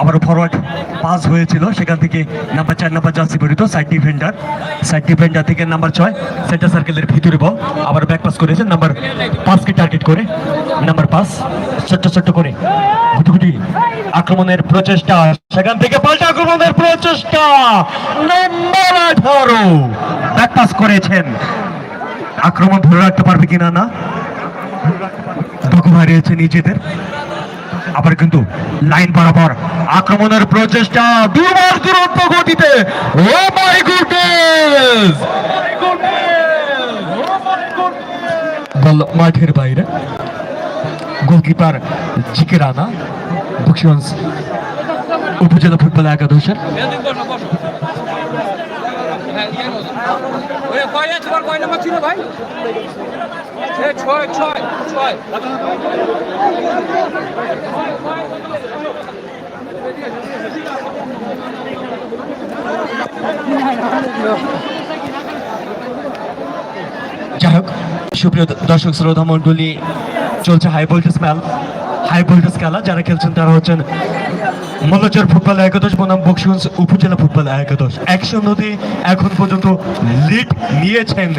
আবারও forward pass হয়েছিল, সেখান থেকে নাম্বার চার নাম্বার জার্সি পরিত সাইড ডিফেন্ডার সাইড ডিফেন্ডার থেকে নাম্বার ছয় সেন্টার সার্কেলের ভিতরে বল আবার ব্যাক পাস করেছেন নাম্বার পাঁচকে টার্গেট করে নাম্বার পাঁচ, ছোট্ট ছোট্ট করে গুটি আক্রমণের প্রচেষ্টা, সেখান থেকে পাল্টা আক্রমণের প্রচেষ্টা নাম্বার আঠারো ব্যাক পাস করেছেন। আক্রমণ ধরে রাখতে পারবে কিনা না? দুঃখ হারিয়েছে নিজেদের। আবার কিন্তু লাইন বরাবর আক্রমণের প্রচেষ্টা দুবার দূরত্ব গতিতে। ও মাই বল মাঠের বাইরে। গোলকিপার জিকে রানা, বক্সিগঞ্জ উপজেলা ফুটবল একাদশের। এদিক বসো বসো যাই হোক, সুপ্রিয় দর্শক শ্রোতা মন্ডলী চলছে হাই ভোল্টেজ ম্যাল হাই ভোল্টেজ খেলা যারা খেলছেন, তারা হচ্ছেন মল্লচর ফুটবল একাদশ বনাম বক্সগঞ্জ উপজেলা ফুটবল একাদশ। একশো নদী এখন পর্যন্ত লিড নিয়েছেন।